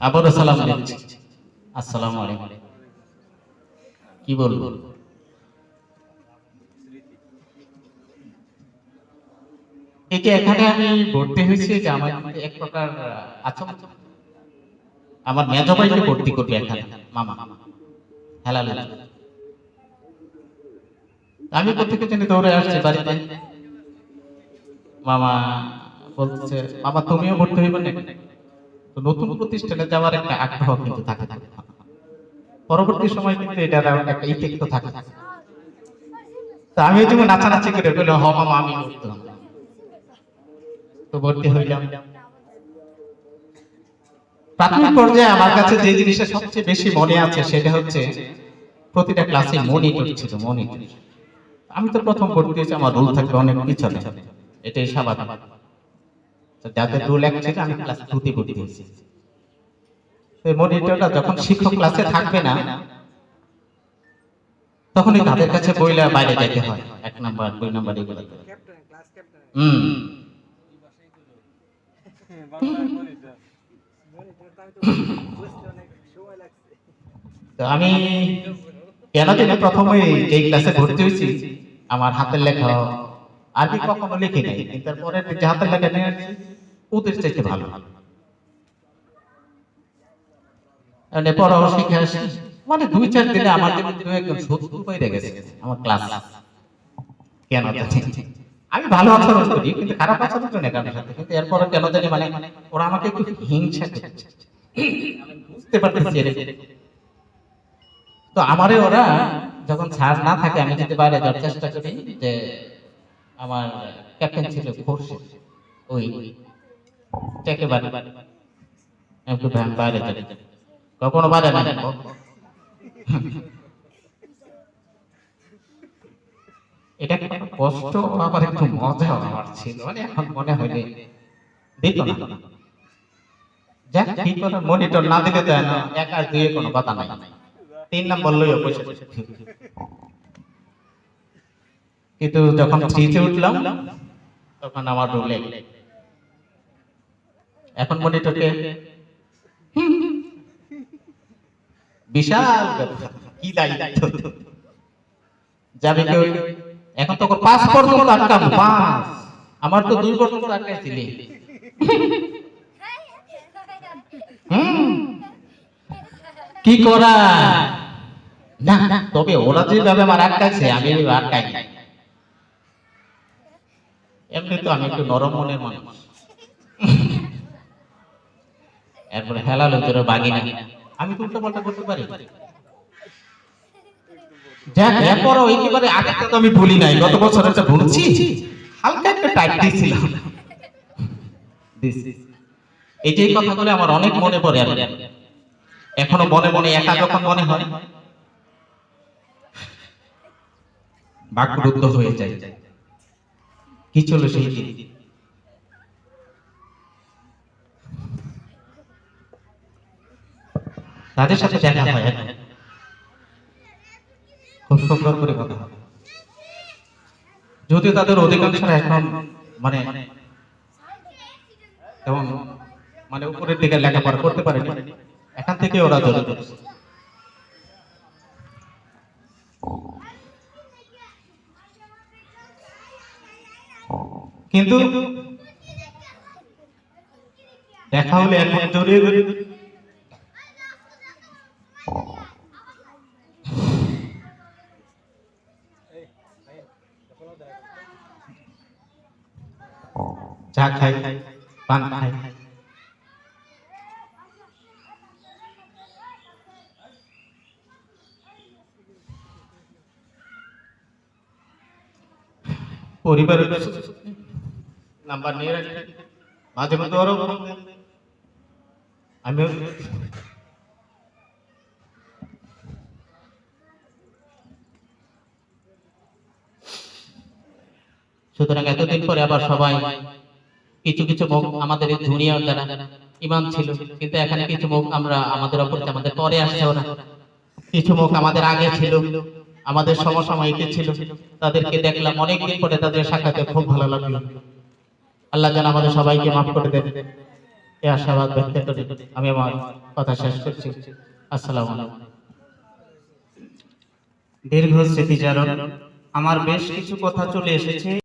আবারও সালাম দিচ্ছি। আসসালামু কি বলব? যে এখানে আমি ভর্তি হয়েছি যে আমার এক প্রকার আমার মেজ ভাইকে ভর্তি করবে এখানে, মামা। আমি কোথেকে জানি দৌড়ে আসছি বাড়িতে। মামা বলছে মামা, তুমিও ভর্তি হইবে না তো নতুন প্রতিষ্ঠানে যাওয়ার একটা আগ্রহ কিন্তু থাকে। পরবর্তী সময় কিন্তু এটার একটা ইফেক্ট থাকে। তো আমি জন্য নাচানাচি করে বললাম হ মামা, আমি তো ভর্তি হইলাম। প্রাথমিক পর্যায়ে আমার কাছে যে জিনিসটা সবচেয়ে বেশি মনে আছে সেটা হচ্ছে, প্রতিটা ক্লাসে মনিটর ছিল, মনিটর। আমি তো প্রথম ভর্তি হয়েছি, আমার রুল থাকবে অনেক পিছনে। এটাই স্বাভাবিক। যাদের রুল এক ছিল আমি ক্লাস টুতে ভর্তি হয়েছি। তো মনিটরটা যখন শিক্ষক ক্লাসে থাকবে না তখনই তাদের কাছে বইলা বাইরে যেতে হয়। এক নাম্বার দুই নাম্বার এগুলো। হুম। আমি কেন জানি প্রথমে যেই ক্লাসে ভর্তি হয়েছি আমার হাতের লেখা আরবি কখনো লিখি নাই। কিন্তু তারপরে হাতের লেখা নিয়ে ওদের চাইতে ভালো। মানে পড়াও শিখে আসি। মানে দুই চার দিনে আমার দু একজন শত্রু হয়ে গেছে আমার ক্লাস কেন আমি ভালো আচরণ করি কিন্তু খারাপ আচরণ করি না কারোর সাথে। কিন্তু এরপরে কেন জানি মানে ওরা আমাকে একটু হিংসা করছে। আমি বুঝতে পারতেছি এর তো আমারে ওরা যখন ছাড় না থাকে আমি যদি বাইরে যাওয়ার চেষ্টা করি যে আমার ক্যাপ্টেন ছিল খোরশেদ। ওই একেবারে। একটু ভ্যান বাইরে যাবে কখনো বাইরে না এটা একটা কষ্ট? আবার একটু মজা আমার ছিল। মানে এখন মনে হইলে দিত না। যাক কি করে মনিটর না দিলে তো না এক আর দুয়ে কোনো কথা নাই। তিন নম্বর লইও পয়সা কিন্তু যখন থ্রিতে উঠলাম তখন আমার রুলে এখন মনিটরকে বিশাল কি দায়িত্ব। যাবে কেউ এখন তো পাঁচ পর্যন্ত আটকাম পাঁচ। আমার তো দুই পর্যন্ত আটকাইছিলি কি করা? না না, তবে ওরা যেভাবে আমার আটকাইছে, আমি আটকাই এমনি তো আমি একটু নরম মনের মানুষ। এরপরে হেলাল তোর বাগি না আমি তো উল্টো পাল্টা করতে পারি। আগেরটা তো আমি ভুলি নাই। গত বছর একটা ভুলছি। হালকা একটা যে আমার অনেক মনে পড়ে আর এখনও মনে মনে একা যখন মনে হয় বাকরুদ্ধ হয়ে যায়। কি ছিল সেই দিন? তাদের সাথে দেখা হয়। খুব সুন্দর করে কথা হয়। যদিও তাদের অধিকাংশ এখন মানে তেমন মানে উপরের দিকে লেখাপড়া করতে পারেনি। এখান থেকে ওরা ধরে কিন্তু দেখা হলে এখন জড়িয়ে জড়িয়ে চা খাই পান খাই পরিবারের নাম্বার নিয়ে রাখি মাঝে মধ্যে ওরও সুতরাং এতদিন পরে আবার সবাই, কিছু কিছু মুখ আমাদের এই দুনিয়ার যারা ইমান ছিল, কিন্তু এখানে কিছু মুখ আমরা আমাদের অপরিচিত আমাদের পরে আসছে ওরা কিছু মুখ আমাদের আগে ছিল, আমাদের সমসাময়িক ছিল, তাদেরকে দেখলাম অনেকদিন পরে তাদের সাক্ষাতে খুব ভালো লাগল। আল্লাহ যেন আমাদের সবাইকে মাফ করে দেন। এই আশাবাদ ব্যক্ত করে। আমি আমার কথা শেষ করছি। আসসালামু দীর্ঘ স্মৃতিচারণ। আমার বেশ কিছু কথা চলে এসেছে।